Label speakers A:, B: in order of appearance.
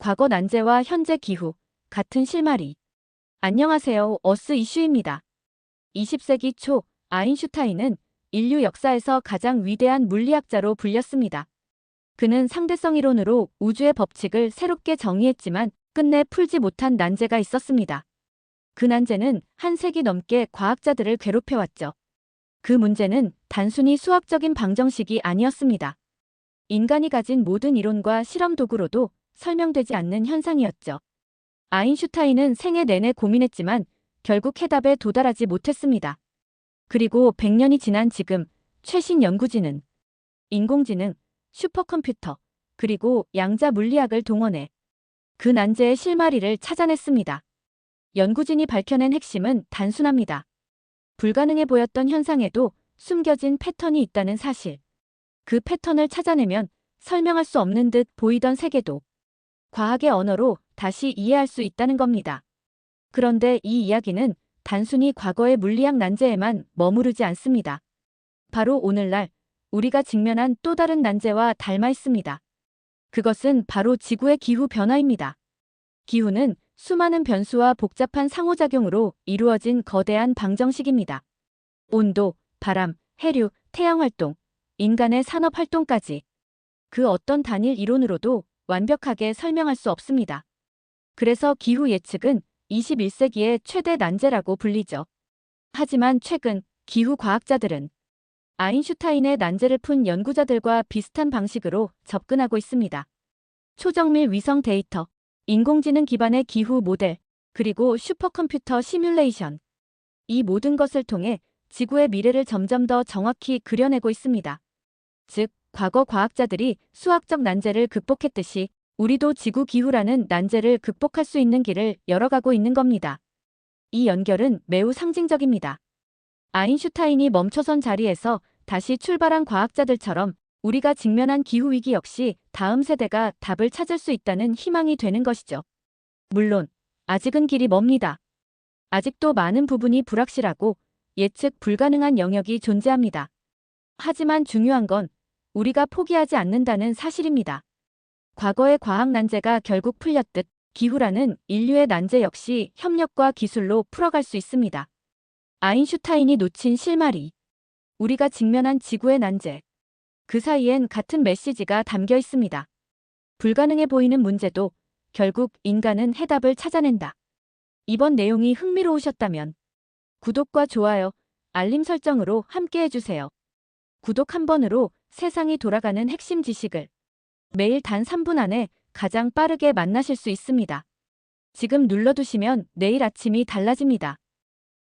A: 과거 난제와 현재 기후, 같은 실마리. 안녕하세요. 어스 이슈입니다. 20세기 초 아인슈타인은 인류 역사에서 가장 위대한 물리학자로 불렸습니다. 그는 상대성 이론으로 우주의 법칙을 새롭게 정의했지만 끝내 풀지 못한 난제가 있었습니다. 그 난제는 한 세기 넘게 과학자들을 괴롭혀왔죠. 그 문제는 단순히 수학적인 방정식이 아니었습니다. 인간이 가진 모든 이론과 실험 도구로도 설명되지 않는 현상이었죠. 아인슈타인은 생애 내내 고민했지만 결국 해답에 도달하지 못했습니다. 그리고 100년이 지난 지금 최신 연구진은 인공지능, 슈퍼컴퓨터, 그리고 양자 물리학을 동원해 그 난제의 실마리를 찾아냈습니다. 연구진이 밝혀낸 핵심은 단순합니다. 불가능해 보였던 현상에도 숨겨진 패턴이 있다는 사실. 그 패턴을 찾아내면 설명할 수 없는 듯 보이던 세계도 과학의 언어로 다시 이해할 수 있다는 겁니다. 그런데 이 이야기는 단순히 과거의 물리학 난제에만 머무르지 않습니다. 바로 오늘날 우리가 직면한 또 다른 난제와 닮아 있습니다. 그것은 바로 지구의 기후 변화입니다. 기후는 수많은 변수와 복잡한 상호작용으로 이루어진 거대한 방정식입니다. 온도, 바람, 해류, 태양 활동, 인간의 산업 활동까지 그 어떤 단일 이론으로도 완벽하게 설명할 수 없습니다. 그래서 기후 예측은 21세기의 최대 난제라고 불리죠. 하지만 최근 기후 과학자들은 아인슈타인의 난제를 푼 연구자들과 비슷한 방식으로 접근하고 있습니다. 초정밀 위성 데이터, 인공지능 기반의 기후 모델, 그리고 슈퍼컴퓨터 시뮬레이션. 이 모든 것을 통해 지구의 미래를 점점 더 정확히 그려내고 있습니다. 즉, 과거 과학자들이 수학적 난제를 극복했듯이 우리도 지구 기후라는 난제를 극복할 수 있는 길을 열어가고 있는 겁니다. 이 연결은 매우 상징적입니다. 아인슈타인이 멈춰선 자리에서 다시 출발한 과학자들처럼 우리가 직면한 기후위기 역시 다음 세대가 답을 찾을 수 있다는 희망이 되는 것이죠. 물론, 아직은 길이 멉니다. 아직도 많은 부분이 불확실하고 예측 불가능한 영역이 존재합니다. 하지만 중요한 건 우리가 포기하지 않는다는 사실입니다. 과거의 과학 난제가 결국 풀렸듯 기후라는 인류의 난제 역시 협력과 기술로 풀어갈 수 있습니다. 아인슈타인이 놓친 실마리. 우리가 직면한 지구의 난제. 그 사이엔 같은 메시지가 담겨 있습니다. 불가능해 보이는 문제도 결국 인간은 해답을 찾아낸다. 이번 내용이 흥미로우셨다면 구독과 좋아요, 알림 설정으로 함께 해주세요. 구독 한 번으로 세상이 돌아가는 핵심 지식을 매일 단 3분 안에 가장 빠르게 만나실 수 있습니다. 지금 눌러두시면 내일 아침이 달라집니다.